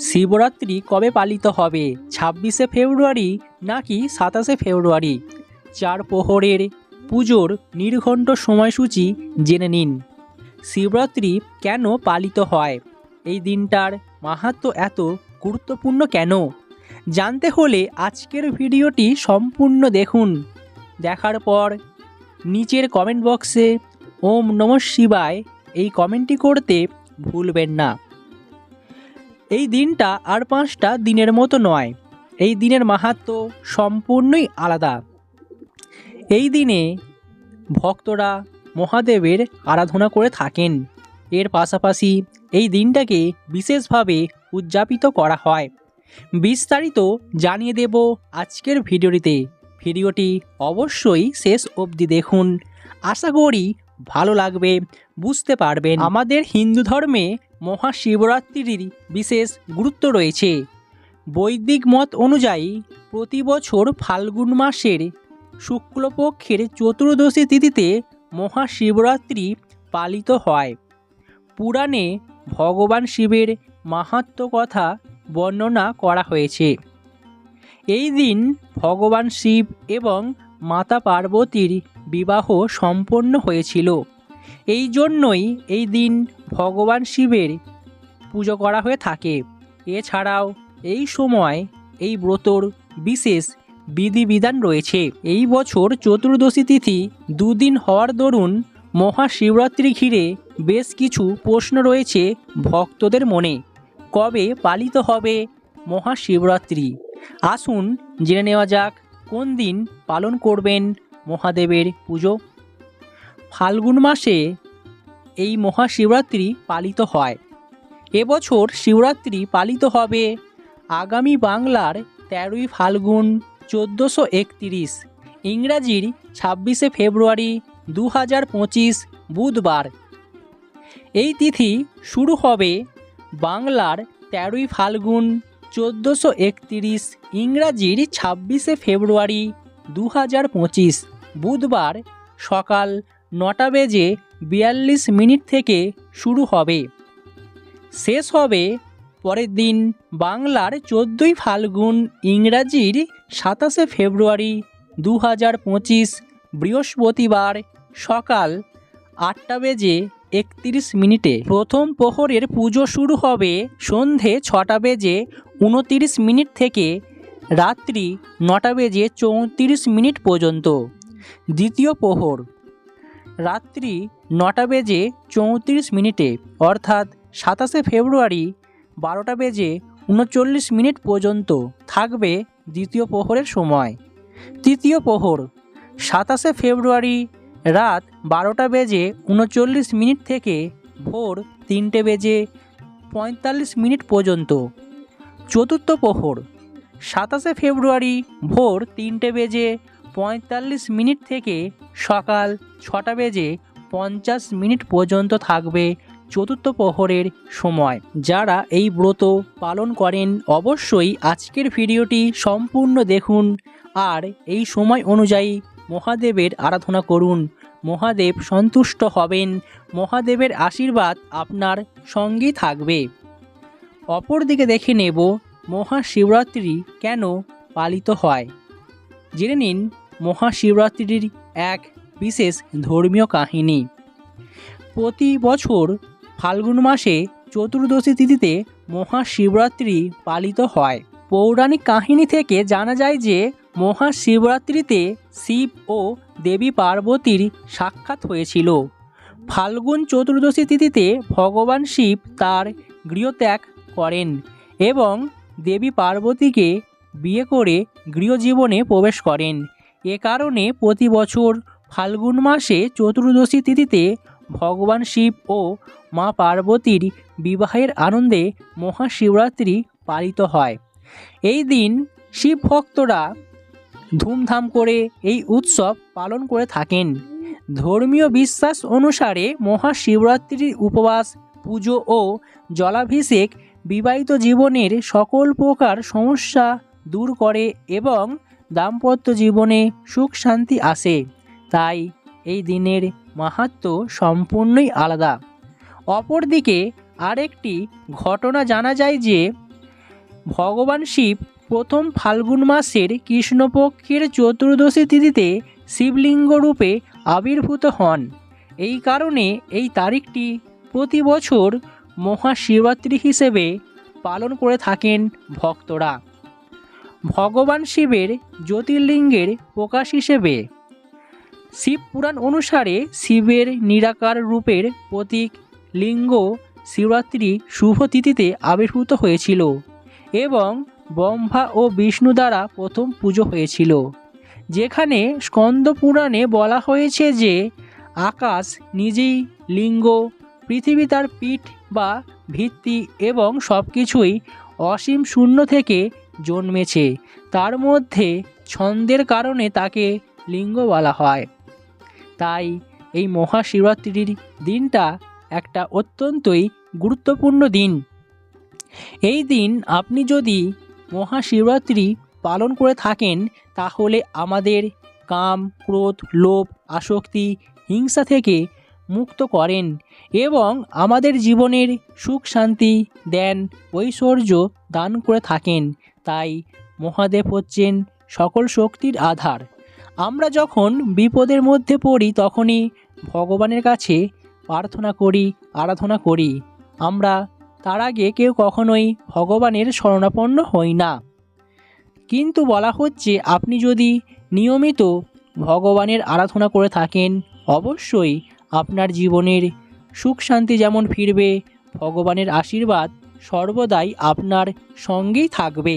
শিবরাত্রি কবে পালিত হবে? ছাব্বিশে ফেব্রুয়ারি নাকি সাতাশে ফেব্রুয়ারি? চার প্রহরের পুজোর নির্ঘণ্ট সময়সূচি জেনে নিন। শিবরাত্রি কেন পালিত হয়? এই দিনটার মাহাত্ম এত গুরুত্বপূর্ণ কেন? জানতে হলে আজকের ভিডিওটি সম্পূর্ণ দেখুন। দেখার পর নিচের কমেন্ট বক্সে ওম নম শিবায় এই কমেন্টটি করতে ভুলবেন না। এই দিনটা আর পাঁচটা দিনের মতো নয়। এই দিনের মাহাত্ম সম্পূর্ণই আলাদা। এই দিনে ভক্তরা মহাদেবের আরাধনা করে থাকেন। এর পাশাপাশি এই দিনটাকে বিশেষভাবে উদযাপিত করা হয়। বিস্তারিত জানিয়ে দেব আজকের ভিডিওটিতে। ভিডিওটি অবশ্যই শেষ অবধি দেখুন। আশা করি ভালো লাগবে, বুঝতে পারবেন। আমাদের হিন্দু ধর্মে মহাশিবরাত্রির বিশেষ গুরুত্ব রয়েছে। বৈদিক মত অনুযায়ী প্রতি বছর ফাল্গুন মাসের শুক্লপক্ষের চতুর্দশী তিথিতে মহাশিবরাত্রি পালিত হয়। পুরাণে ভগবান শিবের মাহাত্ম্য কথা বর্ণনা করা হয়েছে। এই দিন ভগবান শিব এবং মাতা পার্বতীর বিবাহ সম্পন্ন হয়েছিল। এই জন্যই এই দিন ভগবান শিবের পুজো করা হয়ে থাকে। এছাড়াও এই সময় এই ব্রতর বিশেষ বিধিবিধান রয়েছে। এই বছর চতুর্দশী তিথি দুদিন হওয়ার দরুন মহাশিবরাত্রি ঘিরে বেশ কিছু প্রশ্ন রয়েছে ভক্তদের মনে। কবে পালিত হবে মহাশিবরাত্রি? আসুন জেনে নেওয়া যাক কোন দিন পালন করবেন মহাদেবের পুজো। ফাল্গুন মাসে এই মহাশিবরাত্রি পালিত হয়। এবছর শিবরাত্রি পালিত হবে। আগামী বাংলার তেরোই ফাল্গুন চোদ্দোশো একতিরিশ, ইংরাজির ছাব্বিশে ফেব্রুয়ারি দু হাজার পঁচিশ বুধবার। এই তিথি শুরু হবে বাংলার তেরোই ফাল্গুন চোদ্দোশো একতিরিশ, ইংরাজির ছাব্বিশে ফেব্রুয়ারি দু হাজার পঁচিশ বুধবার সকাল নটা বেজে বিয়াল্লিশ মিনিট থেকে শুরু হবে। শেষ হবে পরের দিন বাংলার চোদ্দোই ফাল্গুন ইংরাজির সাতাশে ফেব্রুয়ারি দু হাজার পঁচিশ বৃহস্পতিবার সকাল আটটা বেজে একত্রিশ মিনিটে। প্রথম প্রহরের পুজো শুরু হবে সন্ধে ছটা বেজে উনতিরিশ মিনিট থেকে রাত্রি নটা বেজে চৌত্রিশ মিনিট পর্যন্ত। দ্বিতীয় প্রহর রাত্রি নটা বেজে চৌত্রিশ মিনিটে, অর্থাৎ সাতাশে ফেব্রুয়ারি বারোটা বেজে উনচল্লিশ মিনিট পর্যন্ত থাকবে দ্বিতীয় প্রহরের সময়। তৃতীয় প্রহর সাতাশে ফেব্রুয়ারি রাত বারোটা বেজে উনচল্লিশ মিনিট থেকে ভোর তিনটে বেজে পঁয়তাল্লিশ মিনিট পর্যন্ত। চতুর্থ প্রহর সাতাশে ফেব্রুয়ারি ভোর তিনটে বেজে পঁয়তাল্লিশ মিনিট থেকে সকাল ছটা বেজে পঞ্চাশ মিনিট পর্যন্ত থাকবে চতুর্থ প্রহরের সময়। যারা এই ব্রত পালন করেন, অবশ্যই আজকের ভিডিওটি সম্পূর্ণ দেখুন আর এই সময় অনুযায়ী মহাদেবের আরাধনা করুন। মহাদেব সন্তুষ্ট হবেন, মহাদেবের আশীর্বাদ আপনার সঙ্গেই থাকবে। অপরদিকে দেখে নেব, মহাশিবরাত্রি কেন পালিত হয়? জেনে নিন মহাশিবরাত্রির এক বিশেষ ধর্মীয় কাহিনী। প্রতি বছর ফাল্গুন মাসে চতুর্দশী তিথিতে মহাশিবরাত্রি পালিত হয়। পৌরাণিক কাহিনী থেকে জানা যায় যে মহাশিবরাত্রিতে শিব ও দেবী পার্বতীর সাক্ষাৎ হয়েছিল। ফাল্গুন চতুর্দশী তিথিতে ভগবান শিব তার গৃহত্যাগ করেন এবং দেবী পার্বতীকে বিয়ে করে গৃহজীবনে প্রবেশ করেন। এ কারণে প্রতি বছর ফাল্গুন মাসে চতুর্দশী তিথিতে ভগবান শিব ও মা পার্বতীর বিবাহের আনন্দে মহাশিবরাত্রি পালিত হয়। এই দিন শিব ভক্তরা ধুমধাম করে এই উৎসব পালন করে থাকেন। ধর্মীয় বিশ্বাস অনুসারে মহাশিবরাত্রির উপবাস, পুজো ও জলাভিষেক বিবাহিত জীবনের সকল প্রকার সমস্যা দূর করে এবং দাম্পত্য জীবনে সুখ শান্তি আসে। তাই এই দিনের মাহাত্ম সম্পূর্ণই আলাদা। অপরদিকে আরেকটি ঘটনা জানা যায় যে, ভগবান শিব প্রথম ফাল্গুন মাসের কৃষ্ণপক্ষের চতুর্দশী তিথিতে শিবলিঙ্গ রূপে আবির্ভূত হন। এই কারণে এই তারিখটি প্রতি বছর মহাশিবরাত্রি হিসেবে পালন করে থাকেন ভক্তরা। ভগবান শিবের জ্যোতির্লিঙ্গের প্রকাশ হিসেবে। শিব পুরাণ অনুসারে শিবের নিরাকার রূপের প্রতীক লিঙ্গ শিবরাত্রি শুভ তিথিতে আবির্ভূত হয়েছিল এবং ব্রহ্মা ও বিষ্ণু দ্বারা প্রথম পুজো হয়েছিল। যেখানে স্কন্দ পুরাণে বলা হয়েছে যে, আকাশ নিজেই লিঙ্গ, পৃথিবী তার পিঠ বা ভিত্তি এবং সব কিছুই অসীম শূন্য থেকে জন্মেছে। তার মধ্যে ছন্দের কারণে তাকে লিঙ্গ বলা হয়। তাই এই মহাশিবরাত্রির দিনটা একটা অত্যন্তই গুরুত্বপূর্ণ দিন। এই দিন আপনি যদি মহাশিবরাত্রি পালন করে থাকেন, তাহলে আমাদের কাম, ক্রোধ, লোভ, আসক্তি, হিংসা থেকে মুক্ত করেন এবং আমাদের জীবনের সুখ শান্তি দেন ঐশ্বর্য দান করে থাকেন। তাই মহাদেব হচ্ছেন সকল শক্তির আধার। আমরা যখন বিপদের মধ্যে পড়ি, তখনই ভগবানের কাছে প্রার্থনা করি, আরাধনা করি। আমরা তার আগে কেউ কখনোই ভগবানের শরণাপন্ন হই না। কিন্তু বলা হচ্ছে, আপনি যদি নিয়মিত ভগবানের আরাধনা করে থাকেন, অবশ্যই আপনার জীবনের সুখ শান্তি যেমন ফিরবে, ভগবানের আশীর্বাদ সর্বদাই আপনার সঙ্গেই থাকবে।